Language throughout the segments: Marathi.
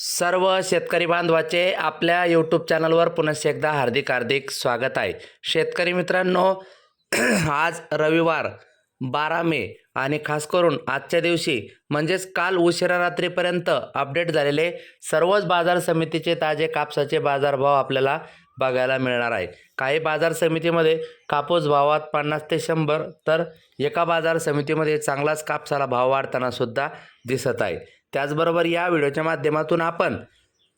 सर्व शेतकरी बांधवाचे आपल्या यूट्यूब चॅनलवर पुनश्च एकदा हार्दिक हार्दिक स्वागत आहे. शेतकरी मित्रांनो आज रविवार बारा मे आणि खास करून आजच्या दिवशी म्हणजेच काल उशिरा रात्रीपर्यंत अपडेट झालेले सर्वच बाजार समितीचे ताजे कापसाचे बाजारभाव आपल्याला बघायला मिळणार आहे. काही बाजार समितीमध्ये कापूस भावात पन्नास ते शंभर तर एका बाजार समितीमध्ये चांगलाच कापसाला भाव वाढताना सुद्धा दिसत आहे. त्याचबरोबर या व्हिडिओच्या माध्यमातून आपण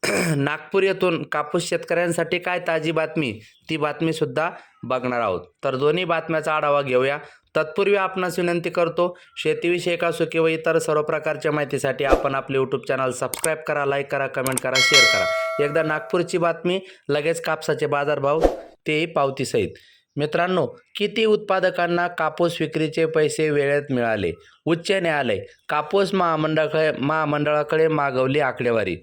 नागपूर येथून कापूस शेतकऱ्यांसाठी काय ताजी बातमी ती बातमीसुद्धा बघणार आहोत. तर दोन्ही बातम्याचा आढावा घेऊया. तत्पूर्वी आपणास विनंती करतो शेतीविषयक असो किंवा इतर सर्व प्रकारच्या माहितीसाठी आपण आपले यूट्यूब चॅनल सबस्क्राईब करा लाईक करा कमेंट करा शेअर करा. एकदा नागपूरची बातमी लगेच कापसाचे बाजारभाव तेही पावतीसहित. मित्रांनो किती उत्पादकांना कापूस विक्रीचे पैसे वेळेत मिळाले? उच्च न्यायालय कापूस महामंडळाकडे महामंडळाकडे मागवली आकडेवारी.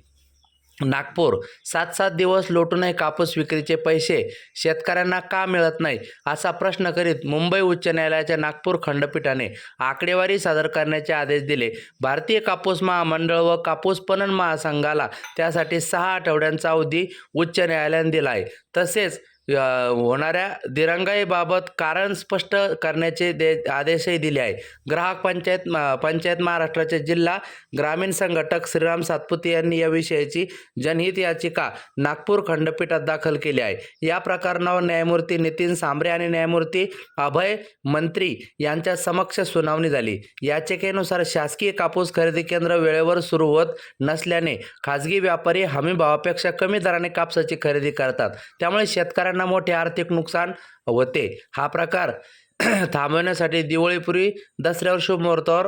नागपूर सात सात दिवस लोटूनही कापूस विक्रीचे पैसे शेतकऱ्यांना का मिळत नाही? असा प्रश्न करीत मुंबई उच्च न्यायालयाच्या नागपूर खंडपीठाने आकडेवारी सादर करण्याचे आदेश दिले. भारतीय कापूस महामंडळ व कापूस पणन महासंघाला त्यासाठी सहा आठवड्यांचा अवधी उच्च न्यायालयाने दिला आहे तसेच होणाऱ्या दिरंगाईबाबत कारण स्पष्ट करण्याचे दे आदेशही दिले आहे ग्राहक पंचायत पंचायत महाराष्ट्राचे जिल्हा ग्रामीण संघटक श्रीराम सातपुते यांनी याविषयीची जनहित याचिका नागपूर खंडपीठात दाखल केली आहे. या प्रकरणावर न्यायमूर्ती नितीन सांबरे आणि न्यायमूर्ती अभय मंत्री यांच्या समक्ष सुनावणी झाली. याचिकेनुसार शासकीय कापूस खरेदी केंद्र वेळेवर सुरू होत नसल्याने खाजगी व्यापारी हमी भावापेक्षा कमी दराने कापसाची खरेदी करतात. त्यामुळे शेतकऱ्यांना मोठे आर्थिक नुकसान होते. हा प्रकार थांबवण्यासाठी दिवाळीपूर्वी दसऱ्यावर शुभमुहूर्तावर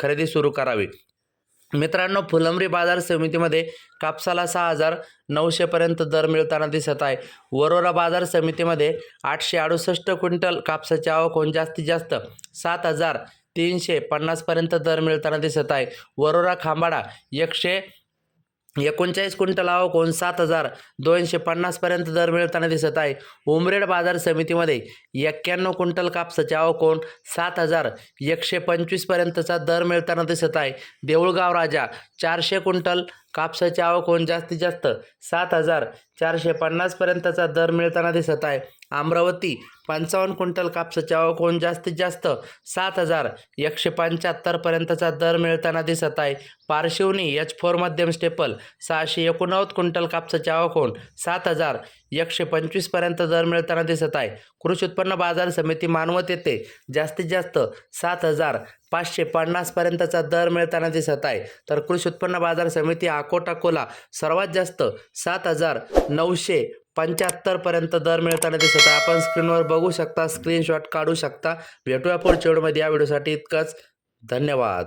खरेदी सुरू करावी. मित्रांनो फुलंब्री बाजार समितीमध्ये कापसाला सहा हजार नऊशेपर्यंत दर मिळताना दिसत आहे. वरोरा बाजार समितीमध्ये आठशे अडुसष्ट क्विंटल कापसाची आवक होऊन जास्तीत जास्त सात हजार तीनशे पन्नासपर्यंत दर मिळताना दिसत आहे. वरोरा खांबाडा एकशे एकोणचाळीस क्विंटल कोण सात हजार दोनशे पन्नासपर्यंत दर मिळताना दिसत आहे. उमरेड बाजार समितीमध्ये एक्क्याण्णव क्विंटल कापसाचे आव कोण सात हजार एकशे पंचवीसपर्यंतचा दर मिळताना दिसत आहे. देऊळगाव राजा चारशे क्विंटल कापसाचे आव कोण जास्तीत जास्त सात हजार चारशे पन्नासपर्यंतचा दर मिळताना दिसत आहे. अमरावती पंचावन्न क्विंटल कापसाच्या आवक जास्तीत जास्त सात हजार एकशे पंच्याहत्तरपर्यंतचा दर मिळताना दिसत आहे. पारशिवनी एच फोर मध्यम स्टेपल सहाशे एकोणनव्वद क्विंटल कापसाच्या आवक सात हजार एकशे पंचवीसपर्यंत दर मिळताना दिसत आहे. कृषी उत्पन्न बाजार समिती मानवत येथे जास्तीत जास्त सात हजार पाचशे पन्नासपर्यंतचा दर मिळताना दिसत आहे. तर कृषी उत्पन्न बाजार समिती अकोट अकोला सर्वात जास्त सात हजार नऊशे पंच्याहत्तरपर्यंत दर मिळताना दिसत आहे. आपण स्क्रीनवर बघू शकता स्क्रीनशॉट काढू शकता. भेटूया पुढच्या व्हिडिओमध्ये. या व्हिडिओसाठी इतकंच. धन्यवाद.